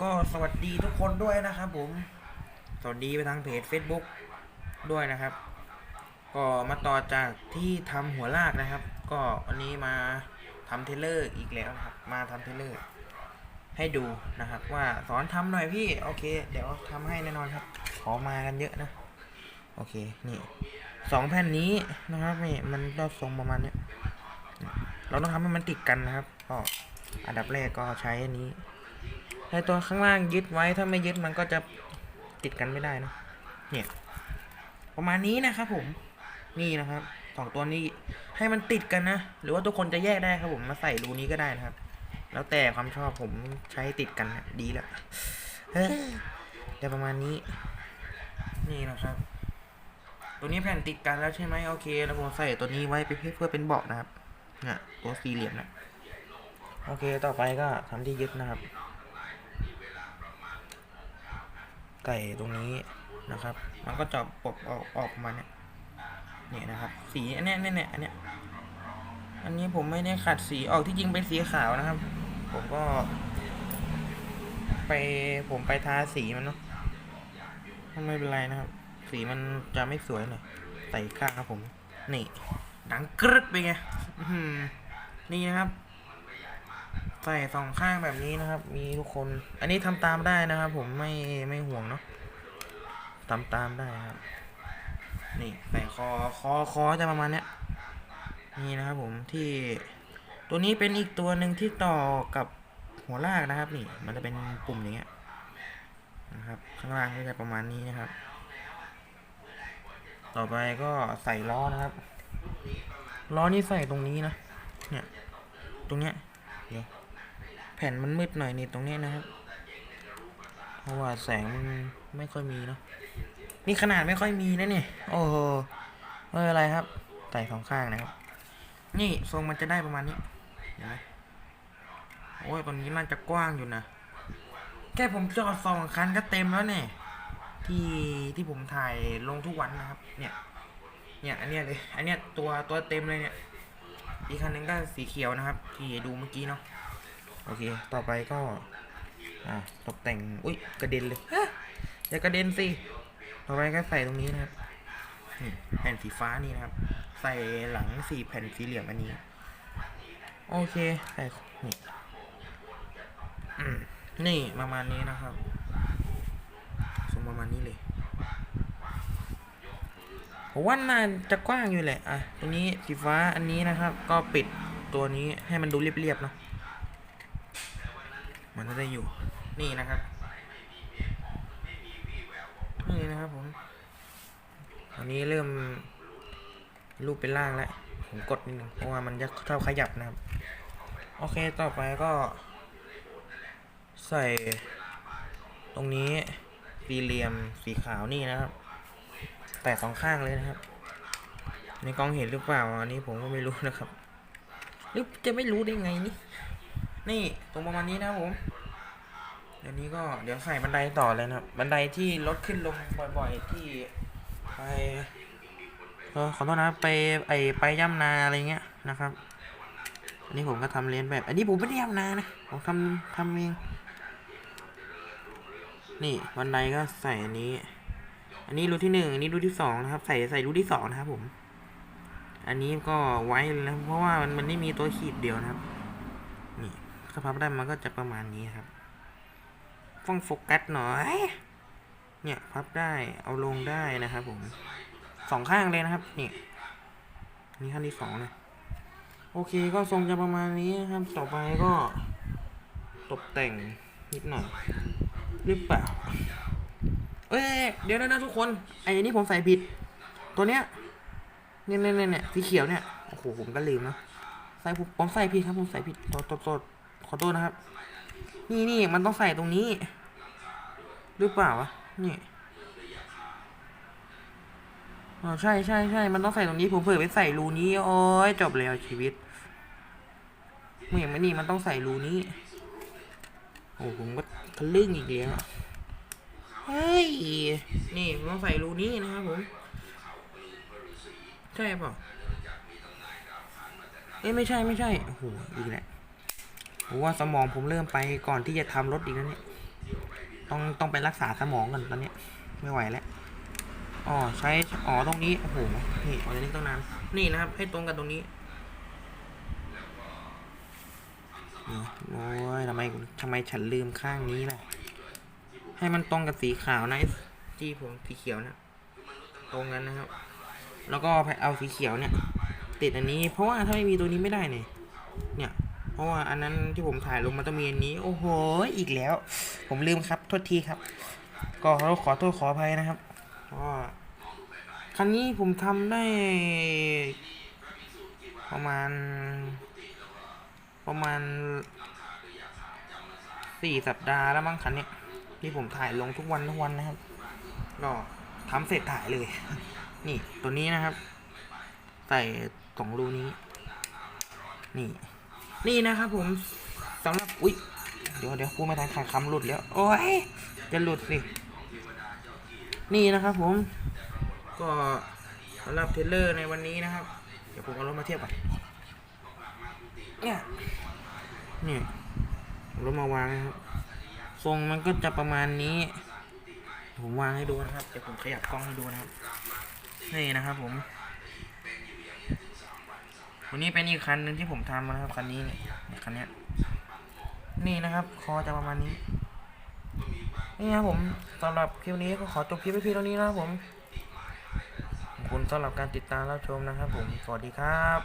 ก็สวัสดีทุกคนด้วยนะครับผม สวัสดีไปทางเพจ Facebook ด้วยนะครับ ก็มาต่อจากที่ทำหัวลากนะครับ ก็วันนี้มาทำเทเลอร์อีกแล้วครับ มาทำเทเลอร์ให้ดูนะครับ ว่าสอนทำหน่อยพี่ โอเค เดี๋ยวทำให้แน่นอนครับ ขอมากันเยอะนะ โอเค นี่สองแผ่นนี้นะครับนี่มันก็ทรงประมาณเนี้ยเราต้องทำให้มันติดกันนะครับ ก็อันดับแรกก็ใช้อันนี้ ให้ตัวข้างล่างยึดไว้ถ้าไม่ยึดมันก็จะติดกันไม่ได้นะเนี่ยประมาณนี้นะครับผมนี่นะครับสองตัวนี้ให้มันติดกันนะ หรือว่าทุกคนจะแยกได้ครับผมมาใส่รูนี้ก็ได้นะครับ แล้วแต่ความชอบผมใช้ติดกันนะดีแล้วเฮ้ยเดี๋ยวประมาณนี้ นี่นะครับ ตัวนี้แผ่นติดกันแล้วใช่ไหมโอเค แล้วผมใส่ตัวนี้ไว้เพื่อเพื่อเป็นเบาะนะครับเนี่ยตัวสี่เหลี่ยมนะโอเค ต่อไปก็ทำที่ยึดนะครับ ไก่ตรงนี้นะครับ มันก็จะปลดออกออกมาเนี่ยเนี่ยนะครับ สีอันเนี้ยเนี่ยเนี่ยอันเนี้ยอันนี้ผมไม่ได้ขัดสีออกที่จริงเป็นสีขาวนะครับ ผมก็ ไปผมไปทาสีมันเนาะไม่เป็นไรนะครับ สีมันจะไม่สวยหน่อยใส่ข้างครับผม นี่ ดังกรึดไปไงอื้อหือนี่นะครับ ใส่สองข้างแบบนี้นะครับ มีทุกคน อันนี้ทำตามได้นะครับ ผมไม่ไม่ห่วงเนาะทำตามได้ครับ นี่ใส่คอคอคอจะประมาณเนี้ยนี่นะครับผมที่ตัวนี้เป็นอีกตัวหนึ่งที่ต่อกับหัวลากนะครับ นี่ มันจะเป็นปุ่มอย่างเงี้ยนะครับ ข้างล่างก็จะประมาณนี้นะครับ ต่อไปก็ใส่ล้อนะครับล้อนี่ใส่ตรงนี้นะเนี่ยตรงเนี้ยเดี๋ยว ผ่นมันมืดหน่อยนี่ตรงนี้นะครับ เพราะว่าแสงมันไม่ค่อยมีเนาะ นี่ขนาดไม่ค่อยมีนะเนี่ย โอ้โหไม่เป็นไรครับ ใส่สองข้างนะครับ นี่ทรงมันจะได้ประมาณนี้ เห็นไหมโอ้ยตอนนี้น่าจะกว้างอยู่นะ แค่ผมจอดสองคันก็เต็มแล้วเนี่ย ที่ที่ผมถ่ายลงทุกวันนะครับ เนี่ย เนี่ยอันเนี้ยเลย อันเนี้ยตัวตัวเต็มเลยเนี่ย อีกคันหนึงก็สีเขียวนะครับ ที่ดูเมื่อกี้เนาะ โอเค ต่อไปก็อ่าตกแต่ง อุ้ยกระเด็นเลยอย่ากระเด็นสิ ต่อไปก็ใส่ตรงนี้นะครับแผ่นสีฟ้านี่นะครับ ใส่หลังสี่แผ่นสีเหลี่ยมอันนี้ โอเค ใส่นี่นี่ประมาณนี้นะครับทรงประมาณนี้เลยผมว่าน่าจะกว้างอยู่แหละ อะตัวนี้สีฟ้าอันนี้นะครับ ก็ปิดตัวนี้ให้มันดูเรียบๆเนาะ มันจะได้อยู่ นี่นะครับ นี่นะครับผม ตอนนี้เริ่มรูปเป็นร่างแล้ว ผมกดนิดนึงเพราะว่ามันจะชอบขยับนะครับ โอเค ต่อไปก็ ใส่ ตรงนี้สี่เหลี่ยมสีขาวนี่นะครับ แตะสองข้างเลยนะครับ ในกล้องเห็นหรือเปล่า อันนี้ผมก็ไม่รู้นะครับหรือจะไม่รู้ได้ไงนี่ นี่ตรงประมาณนี้นะผมเดี๋ยวนี้ก็เดี๋ยวใส่บันไดต่อเลยนะบันไดที่รถขึ้นลงบ่อยๆที่ไปเออขอโทษนะไปไอไปย่ำนาอะไรเงี้ยนะครับอันนี้ผมก็ทำเลียนแบบ อันนี้ผมไม่ได้ย่ำนานะผมทำทำเองนี่บันไดก็ใส่อันนี้ อันนี้รูที่หนึ่งอันนี้รูที่สองนะครับ ใส่ใส่รูที่สองนะครับผม อันนี้ก็ไว้เลยนะเพราะว่ามันมันไม่มีตัวขีดเดียวนะครับ นี่สภาพได้มันก็จะประมาณนี้ครับฟ้องโฟกัสหน่อย เนี่ยพับได้เอาลงได้นะครับผมสองข้างเลยนะครับนี่นี่ขั้นที่สองนะโอเคก็ทรงจะประมาณนี้นะครับ ต่อไปก็ตกแต่งนิดหน่อยหรือเปล่า เอ้ยเดี๋ยวนะทุกคน ไอ้นี่ผมใส่ผิด ตัวเนี้ยเนี่ยเนี่ยเนี่ยสีเขียวเนี่ย โอ้โห ผมก็ลืมนะใส่ผมผมใส่ผิดครับ ผมใส่ผิดโทษโทษโทษข อโทษนะครับ นี่นี่มันต้องใส่ตรงนี้ หรือเปล่าวะ นี่อ๋อใช่ใช่ใช่มันต้องใส่ตรงนี้ ผมเผื่อไปใส่รูนี้ โอ้ยจบแล้วชีวิตไม่อย่างนี้มันต้องใส่รูนี้ โอ้ผมก็ทะลึ่งอีกแล้วเฮ้ย นี่ผมต้องใส่รูนี้นะครับผมใช่เปล่าเอ้ยไม่ใช่ไม่ใช่ โอ้โหอีกแล้ว ผมว่าสมองผมเริ่มไปก่อนที่จะทำรถอีกแล้วเนี่ย ต้องต้องไปรักษาสมองก่อนตอนเนี้ย ไม่ไหวแล้ว อ๋อใช้ อ๋อตรงนี้ โอ้โห นี่อ๋อจะนี่ต้องนาน นี่นะครับ ให้ตรงกันตรงนี้โอ้ยทำไมทำไมฉันลืมข้างนี้ล่ะ ให้มันตรงกับสีขาวนะไอ้ที่ผมสีเขียวนะ ตรงกันนะครับ แล้วก็เอาสีเขียวเนี่ย ติดอันนี้ เพราะว่าถ้าไม่มีตัวนี้ไม่ได้เนี่ย เนี่ย เพราะว่าอันนั้นที่ผมถ่ายลงมันต้องมีอันนี้ โอ้โห อีกแล้ว ผมลืมครับ โทษทีครับ ก็ขอขอโทษขออภัยนะครับก็คันนี้ผมทำได้ ประมาณ ประมาณสี่สัปดาห์แล้วมั้งคันนี้ที่ผมถ่ายลงทุกวันทุกวันนะครับ ก็ทำเสร็จถ่ายเลย นี่ตัวนี้นะครับ ใส่สองรูนี้ นี่ นี่นะครับผมสำหรับอุ๊ยเดี๋ยวเดี๋ยวพูดไม่ทันขาดคำหลุดแล้วโอ้ยจะหลุดสิ นี่นะครับผม ก็สำหรับเทเลอร์ในวันนี้นะครับ เดี๋ยวผมเอารถมาเทียบก่อนเนี่ยนี่รถมาวางนะครับทรงมันก็จะประมาณนี้ ผมวางให้ดูนะครับเดี๋ยวผมขยับกล้องให้ดูนะครับ นี่นะครับผม วันนี้เป็นอีกคันหนึ่งที่ผมทำมานะครับคันนี้เนี่ยคันนี้นี่นะครับ คอจะประมาณนี้นี่ครับผมสำหรับคลิปนี้ก็ขอจบคลิปไว้เพียงเท่านี้นะครับผมขอบคุณสำหรับการติดตามรับชมนะครับ ผมสวัสดีครับ